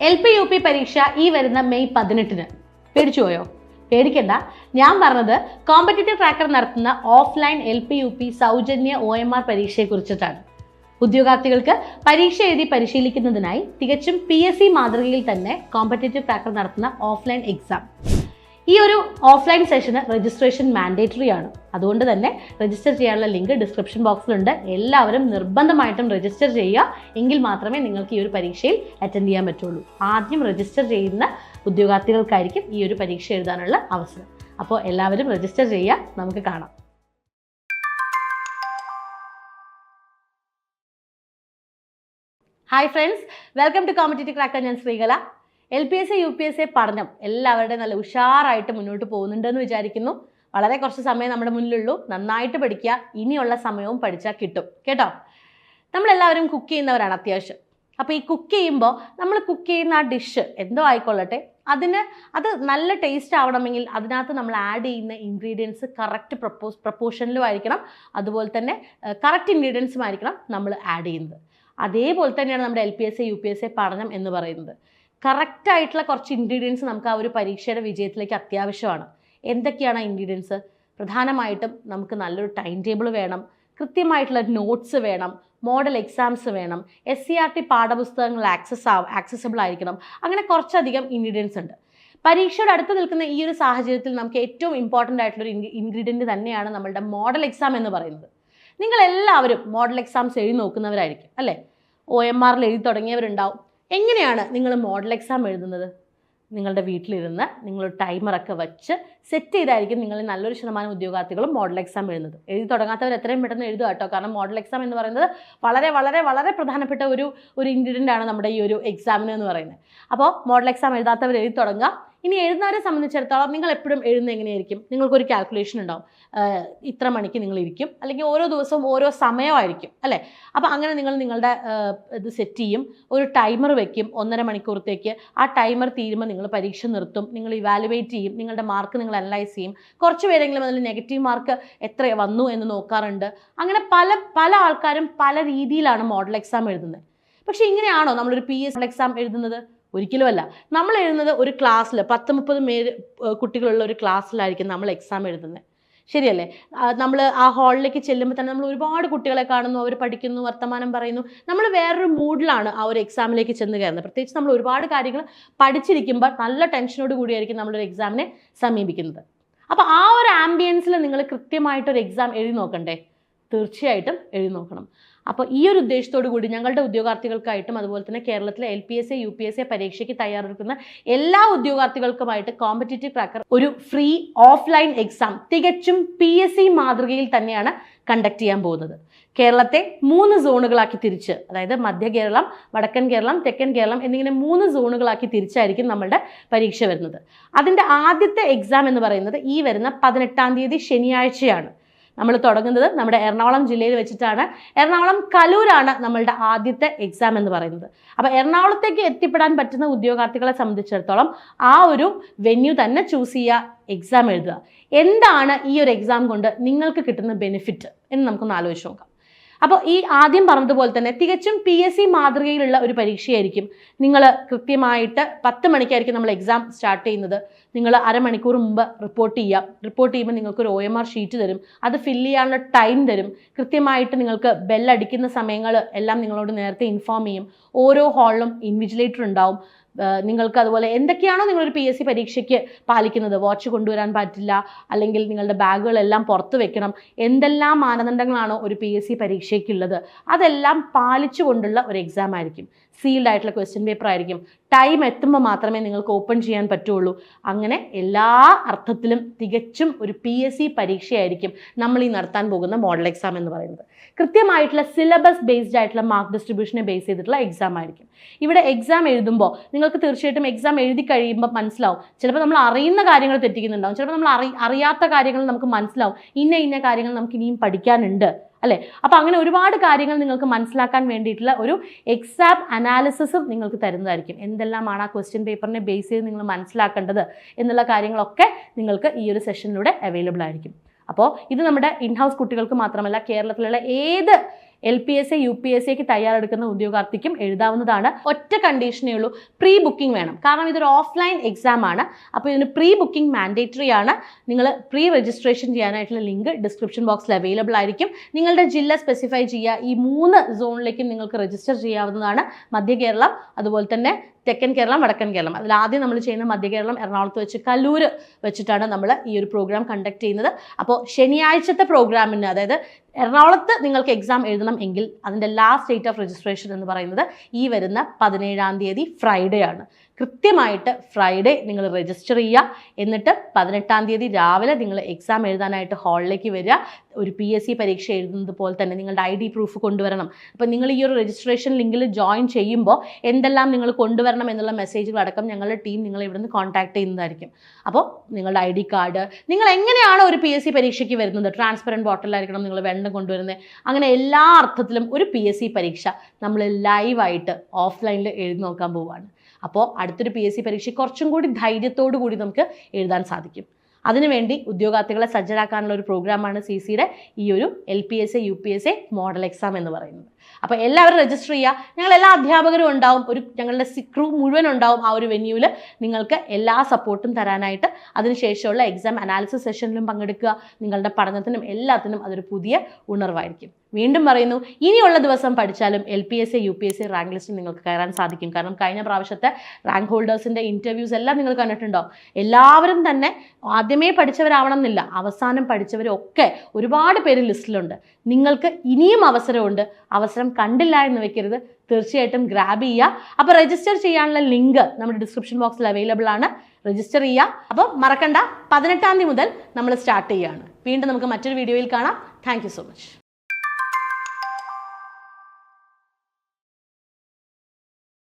L P U P പരീക്ഷ ഈ വരുന്ന മെയ് പതിനെട്ടിന്. പേടിച്ചു പോയോ പേടിക്കണ്ട. ഞാൻ പറഞ്ഞത് കോമ്പറ്റേറ്റീവ് ട്രാക്കർ നടത്തുന്ന offline L P U P സൗജന്യ ഒ എം ആർ പരീക്ഷയെ കുറിച്ചിട്ടാണ് ഉദ്യോഗാർത്ഥികൾക്ക് പരീക്ഷ എഴുതി പരിശീലിക്കുന്നതിനായി തികച്ചും പി എസ് സി മാതൃകയിൽ തന്നെ കോമ്പറ്റേറ്റീവ് ട്രാക്കർ നടത്തുന്ന ഓഫ്ലൈൻ എക്സാം ഈ ഒരു ഓഫ്ലൈൻ സെഷന് രജിസ്ട്രേഷൻ മാൻഡേറ്ററി ആണ്. അതുകൊണ്ട് തന്നെ രജിസ്റ്റർ ചെയ്യാനുള്ള ലിങ്ക് ഡിസ്ക്രിപ്ഷൻ ബോക്സിലുണ്ട് എല്ലാവരും നിർബന്ധമായിട്ടും രജിസ്റ്റർ ചെയ്യുക. എങ്കിൽ മാത്രമേ നിങ്ങൾക്ക് ഈ ഒരു പരീക്ഷയിൽ അറ്റൻഡ് ചെയ്യാൻ പറ്റുള്ളൂ. ആദ്യം രജിസ്റ്റർ ചെയ്യുന്ന ഉദ്യോഗാർത്ഥികൾക്കായിരിക്കും ഈ ഒരു പരീക്ഷ എഴുതാനുള്ള അവസരം. അപ്പോൾ എല്ലാവരും രജിസ്റ്റർ ചെയ്യുക. നമുക്ക് കാണാം. Hi friends welcome to competitive cracker ഞാൻ Sreekala. L P S A U P S A പഠനം എല്ലാവരുടെയും നല്ല ഉഷാറായിട്ട് മുന്നോട്ട് പോകുന്നുണ്ടെന്ന് വിചാരിക്കുന്നു. വളരെ കുറച്ച് സമയം നമ്മുടെ മുന്നിലുള്ളൂ. നന്നായിട്ട് പഠിക്കുക. ഇനിയുള്ള സമയവും പഠിച്ചാൽ കിട്ടും. കേട്ടോ? നമ്മളെല്ലാവരും കുക്ക് ചെയ്യുന്നവരാണ് അത്യാവശ്യം. അപ്പോൾ ഈ കുക്ക് ചെയ്യുമ്പോൾ നമ്മൾ കുക്ക് ചെയ്യുന്ന ആ ഡിഷ് എന്തോ ആയിക്കൊള്ളട്ടെ? അതിന് അത് നല്ല ടേസ്റ്റ് ആവണമെങ്കിൽ അതിനകത്ത് നമ്മൾ ആഡ് ചെയ്യുന്ന ഇൻഗ്രീഡിയൻസ് കറക്റ്റ് പ്രപ്പോസ് പ്രപ്പോർഷനിലും ആയിരിക്കണം. അതുപോലെ തന്നെ കറക്റ്റ് ഇൻഗ്രീഡിയൻസും ആയിരിക്കണം നമ്മൾ ആഡ് ചെയ്യുന്നത്. അതേപോലെ തന്നെയാണ് നമ്മുടെ L P S A U P S A പഠനം എന്ന് പറയുന്നത്. കറക്റ്റ് ആയിട്ടുള്ള കുറച്ച് ഇൻഗ്രീഡിയൻസ് നമുക്ക് ആ ഒരു പരീക്ഷയുടെ വിജയത്തിലേക്ക് അത്യാവശ്യമാണ്. എന്തൊക്കെയാണ് ആ ഇൻഗ്രീഡിയൻസ് പ്രധാനമായിട്ടും നമുക്ക് നല്ലൊരു ടൈം ടേബിൾ വേണം. കൃത്യമായിട്ടുള്ള നോട്ട്സ് വേണം. മോഡൽ എക്സാംസ് വേണം. എസ് സി ആർ ടി പാഠപുസ്തകങ്ങൾ ആക്സസ് ആവും ആക്സസിബിൾ ആയിരിക്കണം. അങ്ങനെ കുറച്ചധികം ഇൻഗ്രീഡിയൻസ് ഉണ്ട്. പരീക്ഷയുടെ അടുത്ത് നിൽക്കുന്ന ഈ ഒരു സാഹചര്യത്തിൽ നമുക്ക് ഏറ്റവും ഇമ്പോർട്ടന്റ് ആയിട്ടുള്ള ഒരു ഇൻഗ്രീഡിയന്റ് തന്നെയാണ് നമ്മളുടെ മോഡൽ എക്സാം എന്ന് പറയുന്നത്. നിങ്ങൾ എല്ലാവരും മോഡൽ എക്സാംസ് എഴുതി നോക്കുന്നവരായിരിക്കും അല്ലേ? ഒ എം ആറിൽ എഴുതി തുടങ്ങിയവരുണ്ടാവും. എങ്ങനെയാണ് നിങ്ങൾ മോഡൽ എക്സാം എഴുതുന്നത്? നിങ്ങളുടെ വീട്ടിലിരുന്ന് നിങ്ങൾ ടൈമറൊക്കെ വെച്ച് സെറ്റ് ചെയ്തായിരിക്കും നിങ്ങൾ നല്ലൊരു ശതമാനം ഉദ്യോഗാർത്ഥികളും മോഡൽ എക്സാം എഴുതുന്നത്. എഴുതി തുടങ്ങാത്തവർ എത്രയും പെട്ടെന്ന് എഴുതുക കേട്ടോ. കാരണം മോഡൽ എക്സാം എന്ന് പറയുന്നത് വളരെ വളരെ വളരെ പ്രധാനപ്പെട്ട ഒരു ഒരു ഇൻഗ്രീഡിയന്റ് ആണ് നമ്മുടെ ഈ ഒരു എക്സാമിന് എന്ന് പറയുന്നത്. അപ്പോൾ മോഡൽ എക്സാം എഴുതാത്തവർ എഴുതി തുടങ്ങുക. ഇനി എഴുതുന്നവരെ സംബന്ധിച്ചിടത്തോളം നിങ്ങൾ എപ്പോഴും എഴുതുന്നത് എങ്ങനെയായിരിക്കും? നിങ്ങൾക്കൊരു കാൽക്കുലേഷൻ ഉണ്ടാവും. ഇത്ര മണിക്ക് നിങ്ങൾ ഇരിക്കും. അല്ലെങ്കിൽ ഓരോ ദിവസവും ഓരോ സമയമായിരിക്കും അല്ലേ? അപ്പോൾ അങ്ങനെ നിങ്ങൾ നിങ്ങളുടെ ഇത് സെറ്റ് ചെയ്യും. ഒരു ടൈമർ വെക്കും ഒന്നര മണിക്കൂറത്തേക്ക്. ആ ടൈമർ തീരുമ്പോൾ നിങ്ങൾ പരീക്ഷ നിർത്തും. നിങ്ങൾ ഇവാലുവേറ്റ് ചെയ്യും. നിങ്ങളുടെ മാർക്ക് നിങ്ങൾ അനലൈസ് ചെയ്യും. കുറച്ച് പേരെങ്കിലും അതിൽ നെഗറ്റീവ് മാർക്ക് എത്ര വന്നു എന്ന് നോക്കാറുണ്ട്. അങ്ങനെ പല പല ആൾക്കാരും പല രീതിയിലാണ് മോഡൽ എക്സാം എഴുതുന്നത്. പക്ഷേ ഇങ്ങനെയാണോ നമ്മളൊരു പി എസ് എക്സാം എഴുതുന്നത്? ഒരിക്കലുമല്ല. നമ്മൾ എഴുതുന്നത് ഒരു ക്ലാസ്സിൽ പത്ത് മുപ്പത് പേര് കുട്ടികളുള്ള ഒരു ക്ലാസ്സിലായിരിക്കും നമ്മൾ എക്സാം എഴുതുന്നത്. ശരിയല്ലേ? നമ്മൾ ആ ഹാളിലേക്ക് ചെല്ലുമ്പോൾ തന്നെ നമ്മൾ ഒരുപാട് കുട്ടികളെ കാണുന്നു അവർ പഠിക്കുന്നു വർത്തമാനം പറയുന്നു. നമ്മൾ വേറൊരു മൂഡിലാണ് ആ ഒരു എക്സാമിലേക്ക് ചെന്ന് കയറുന്നത്. പ്രത്യേകിച്ച് നമ്മൾ ഒരുപാട് കാര്യങ്ങൾ പഠിച്ചിരിക്കുമ്പോൾ നല്ല ടെൻഷനോട് കൂടിയായിരിക്കും നമ്മളൊരു എക്സാമിനെ സമീപിക്കുന്നത്. അപ്പോൾ ആ ഒരു ആംബിയൻസിൽ നിങ്ങൾ കൃത്യമായിട്ടൊരു എക്സാം എഴുതി നോക്കണ്ടേ? തീർച്ചയായിട്ടും എഴുതി നോക്കണം. അപ്പോൾ ഈ ഒരു ഉദ്ദേശത്തോടു കൂടി ഞങ്ങളുടെ ഉദ്യോഗാർത്ഥികൾക്കായിട്ടും അതുപോലെ തന്നെ കേരളത്തിലെ L P S A U P S A പരീക്ഷയ്ക്ക് തയ്യാറെടുക്കുന്ന എല്ലാ ഉദ്യോഗാർത്ഥികൾക്കുമായിട്ട് കോമ്പറ്റേറ്റീവ് ട്രാക്കർ ഒരു ഫ്രീ ഓഫ്ലൈൻ എക്സാം തികച്ചും പി എസ് സി മാതൃകയിൽ തന്നെയാണ് കണ്ടക്ട് ചെയ്യാൻ പോകുന്നത്. കേരളത്തെ മൂന്ന് സോണുകളാക്കി തിരിച്ച് അതായത് മധ്യ കേരളം വടക്കൻ കേരളം തെക്കൻ കേരളം എന്നിങ്ങനെ മൂന്ന് സോണുകളാക്കി തിരിച്ചായിരിക്കും നമ്മളുടെ പരീക്ഷ വരുന്നത്. അതിന്റെ ആദ്യത്തെ എക്സാം എന്ന് പറയുന്നത് ഈ വരുന്ന പതിനെട്ടാം തീയതി ശനിയാഴ്ചയാണ്. നമ്മൾ തുടങ്ങുന്നത് നമ്മുടെ എറണാകുളം ജില്ലയിൽ വെച്ചിട്ടാണ്. എറണാകുളം കലൂരാണ് നമ്മളുടെ ആദ്യത്തെ എക്സാം എന്ന് പറയുന്നത്. അപ്പോൾ എറണാകുളത്തേക്ക് എത്തിപ്പെടാൻ പറ്റുന്ന ഉദ്യോഗാർത്ഥികളെ സംബന്ധിച്ചിടത്തോളം ആ ഒരു വെന്യൂ തന്നെ ചൂസ് ചെയ്യുക എക്സാം എഴുതുക. എന്താണ് ഈ ഒരു എക്സാം കൊണ്ട് നിങ്ങൾക്ക് കിട്ടുന്ന ബെനിഫിറ്റ് എന്ന് നമുക്കൊന്ന് ആലോചിച്ച് നോക്കാം. അപ്പോൾ ഈ ആദ്യം പറഞ്ഞതുപോലെ തന്നെ തികച്ചും പി എസ് സി മാതൃകയിലുള്ള ഒരു പരീക്ഷയായിരിക്കും നിങ്ങൾ കൃത്യമായിട്ട് പത്ത് മണിക്കായിരിക്കും നമ്മൾ എക്സാം സ്റ്റാർട്ട് ചെയ്യുന്നത്. നിങ്ങൾ അരമണിക്കൂർ മുമ്പ് റിപ്പോർട്ട് ചെയ്യാം റിപ്പോർട്ട് ചെയ്യുമ്പോൾ നിങ്ങൾക്ക് ഒരു ഒ എം ആർ ഷീറ്റ് തരും. അത് ഫില്ല് ചെയ്യാനുള്ള ടൈം തരും. കൃത്യമായിട്ട് നിങ്ങൾക്ക് ബെല്ലടിക്കുന്ന സമയങ്ങൾ എല്ലാം നിങ്ങളോട് നേരത്തെ ഇൻഫോം ചെയ്യും. ഓരോ ഹാളിലും ഇൻവിജിലേറ്റർ ഉണ്ടാവും. നിങ്ങൾക്ക് അതുപോലെ എന്തൊക്കെയാണോ നിങ്ങളൊരു പി എസ് സി പരീക്ഷയ്ക്ക് പാലിക്കുന്നത്? വാച്ച് കൊണ്ടുവരാൻ പറ്റില്ല അല്ലെങ്കിൽ നിങ്ങളുടെ ബാഗുകളെല്ലാം പുറത്ത് വെക്കണം. എന്തെല്ലാം മാനദണ്ഡങ്ങളാണോ ഒരു പി എസ് സി പരീക്ഷയ്ക്കുള്ളത്? അതെല്ലാം പാലിച്ചുകൊണ്ടുള്ള ഒരു എക്സാം ആയിരിക്കും. സീൽഡ് ആയിട്ടുള്ള ക്വസ്റ്റ്യൻ പേപ്പർ ആയിരിക്കും. ടൈം എത്തുമ്പോൾ മാത്രമേ നിങ്ങൾക്ക് ഓപ്പൺ ചെയ്യാൻ പറ്റുള്ളൂ. അങ്ങനെ എല്ലാ അർത്ഥത്തിലും തികച്ചും ഒരു പി എസ് സി പരീക്ഷയായിരിക്കും നമ്മൾ ഈ നടത്താൻ പോകുന്ന മോഡൽ എക്സാം എന്ന് പറയുന്നത്. കൃത്യമായിട്ടുള്ള സിലബസ് ബേസ്ഡ് ആയിട്ടുള്ള മാർക്ക് ഡിസ്ട്രിബ്യൂഷനെ ബേസ് ചെയ്തിട്ടുള്ള എക്സാം ആയിരിക്കും. ഇവിടെ എക്സാം എഴുതുമ്പോൾ നിങ്ങൾക്ക് തീർച്ചയായിട്ടും എക്സാം എഴുതി കഴിയുമ്പോൾ മനസ്സിലാവും. ചിലപ്പോൾ നമ്മൾ അറിയുന്ന കാര്യങ്ങൾ തെറ്റിക്കുന്നുണ്ടാവും. ചിലപ്പോൾ നമ്മൾ അറി അറിയാത്ത കാര്യങ്ങൾ നമുക്ക് മനസ്സിലാവും. ഇന്ന ഇന്ന കാര്യങ്ങൾ നമുക്ക് ഇനിയും പഠിക്കാനുണ്ട്. അല്ലേ? അപ്പോൾ അങ്ങനെ ഒരുപാട് കാര്യങ്ങൾ നിങ്ങൾക്ക് മനസ്സിലാക്കാൻ വേണ്ടിയിട്ടുള്ള ഒരു എക്സാം അനാലിസിസും നിങ്ങൾക്ക് തരുന്നതായിരിക്കും. എന്തെല്ലാമാണ് ആ ക്വസ്റ്റ്യൻ പേപ്പറിനെ ബേസ് ചെയ്ത് നിങ്ങൾ മനസ്സിലാക്കേണ്ടത് എന്നുള്ള കാര്യങ്ങളൊക്കെ നിങ്ങൾക്ക് ഈ ഒരു സെഷനിലൂടെ അവൈലബിൾ ആയിരിക്കും. അപ്പോൾ ഇത് നമ്മുടെ ഇൻഹൗസ് കുട്ടികൾക്ക് മാത്രമല്ല കേരളത്തിലുള്ള ഏത് L P S A U P S സിക്ക് തയ്യാറെടുക്കുന്ന ഉദ്യോഗാർത്ഥിക്കും എഴുതാവുന്നതാണ്. ഒറ്റ കണ്ടീഷനേ ഉള്ളൂ. പ്രീ ബുക്കിംഗ് വേണം. കാരണം ഇതൊരു ഓഫ്ലൈൻ എക്സാം ആണ്. അപ്പോൾ ഇതിന് പ്രീ ബുക്കിംഗ് മാൻഡേറ്ററി ആണ്. നിങ്ങൾ പ്രീ രജിസ്ട്രേഷൻ ചെയ്യാനായിട്ടുള്ള ലിങ്ക് ഡിസ്ക്രിപ്ഷൻ ബോക്സിൽ അവൈലബിൾ ആയിരിക്കും. നിങ്ങളുടെ ജില്ല സ്പെസിഫൈ ചെയ്യുക. ഈ മൂന്ന് സോണിലേക്കും നിങ്ങൾക്ക് രജിസ്റ്റർ ചെയ്യാവുന്നതാണ്. മധ്യ കേരളം അതുപോലെ തന്നെ തെക്കൻ കേരളം വടക്കൻ കേരളം. അതിൽ ആദ്യം നമ്മൾ ചെയ്യുന്ന മധ്യ കേരളം എറണാകുളത്ത് വെച്ച് കല്ലൂർ വെച്ചിട്ടാണ് നമ്മൾ ഈ ഒരു പ്രോഗ്രാം കണ്ടക്ട് ചെയ്യുന്നത്. അപ്പോൾ ശനിയാഴ്ചത്തെ പ്രോഗ്രാമിന് അതായത് എറണാകുളത്ത് നിങ്ങൾക്ക് എക്സാം എഴുതണം എങ്കിൽ അതിന്റെ ലാസ്റ്റ് ഡേറ്റ് ഓഫ് രജിസ്ട്രേഷൻ എന്ന് പറയുന്നത് ഈ വരുന്ന പതിനേഴാം തീയതി ഫ്രൈഡേ ആണ്. കൃത്യമായിട്ട് ഫ്രൈഡേ നിങ്ങൾ രജിസ്റ്റർ ചെയ്യുക. എന്നിട്ട് പതിനെട്ടാം തീയതി രാവിലെ നിങ്ങൾ എക്സാം എഴുതാനായിട്ട് ഹാളിലേക്ക് വരിക. ഒരു പി എസ് സി പരീക്ഷ എഴുതുന്നത് പോലെ തന്നെ നിങ്ങളുടെ ഐ ഡി പ്രൂഫ് കൊണ്ടുവരണം. അപ്പോൾ നിങ്ങൾ ഈ ഒരു രജിസ്ട്രേഷൻ ലിങ്കിൽ ജോയിൻ ചെയ്യുമ്പോൾ എന്തെല്ലാം നിങ്ങൾ കൊണ്ടുവരണം എന്നുള്ള മെസ്സേജുകൾ അടക്കം ഞങ്ങളുടെ ടീം നിങ്ങളെ ഇവിടുന്ന് കോൺടാക്ട് ചെയ്യുന്നതായിരിക്കും. അപ്പോൾ നിങ്ങളുടെ ഐ ഡി കാർഡ് നിങ്ങൾ എങ്ങനെയാണ് ഒരു പി എസ് സി പരീക്ഷയ്ക്ക് വരുന്നത്? ട്രാൻസ്പെറന്റ് ബോട്ടിലായിരിക്കണം നിങ്ങൾ വെള്ളം കൊണ്ടുവരുന്നത് അങ്ങനെ എല്ലാ അർത്ഥത്തിലും ഒരു പി എസ് സി പരീക്ഷ നമ്മൾ ലൈവായിട്ട് ഓഫ്ലൈനിൽ എഴുതി നോക്കാൻ പോവുകയാണ് അപ്പോൾ അടുത്തൊരു പി എസ് സി പരീക്ഷ കുറച്ചും കൂടി ധൈര്യത്തോടു കൂടി നമുക്ക് എഴുതാൻ സാധിക്കും. അതിനുവേണ്ടി ഉദ്യോഗാർത്ഥികളെ സജ്ജരാക്കാനുള്ള ഒരു പ്രോഗ്രാമാണ് സി സിയുടെ ഈ ഒരു L P S A U P S A model exam എന്ന് പറയുന്നത്. അപ്പോൾ എല്ലാവരും രജിസ്റ്റർ ചെയ്യുക. ഞങ്ങൾ എല്ലാ അധ്യാപകരും ഉണ്ടാവും. ഒരു ഞങ്ങളുടെ ക്രൂ മുഴുവൻ ഉണ്ടാവും ആ ഒരു വെന്യൂവിൽ നിങ്ങൾക്ക് എല്ലാ സപ്പോർട്ടും തരാനായിട്ട് അതിനുശേഷമുള്ള എക്സാം അനാലിസിസ് സെഷനിലും പങ്കെടുക്കുക. നിങ്ങളുടെ പഠനത്തിനും എല്ലാത്തിനും അതൊരു പുതിയ ഉണർവായിരിക്കും. വീണ്ടും പറയുന്നു ഇനിയുള്ള ദിവസം പഠിച്ചാലും L P S A U P S C rank ലിസ്റ്റിൽ നിങ്ങൾക്ക് കയറാൻ സാധിക്കും. കാരണം കഴിഞ്ഞ പ്രാവശ്യത്തെ റാങ്ക് ഹോൾഡേഴ്സിന്റെ ഇന്റർവ്യൂസ് എല്ലാം നിങ്ങൾ കണ്ടിട്ടുണ്ടോ എല്ലാവരും തന്നെ ആദ്യമേ പഠിച്ചവരാവണം എന്നില്ല അവസാനം പഠിച്ചവരൊക്കെ ഒരുപാട് പേര് ലിസ്റ്റിലുണ്ട്. നിങ്ങൾക്ക് ഇനിയും അവസരമുണ്ട്. അവസരം കണ്ടില്ല എന്ന് വെക്കരുത്. തീർച്ചയായിട്ടും ഗ്രാബ് ചെയ്യുക. അപ്പോൾ രജിസ്റ്റർ ചെയ്യാനുള്ള ലിങ്ക് നമ്മുടെ ഡിസ്ക്രിപ്ഷൻ ബോക്സിൽ അവൈലബിൾ ആണ്. രജിസ്റ്റർ ചെയ്യുക. അപ്പോൾ മറക്കണ്ട. പതിനെട്ടാം തീയതി മുതൽ നമ്മൾ സ്റ്റാർട്ട് ചെയ്യുകയാണ്. വീണ്ടും നമുക്ക് മറ്റൊരു വീഡിയോയിൽ കാണാം. Thank so much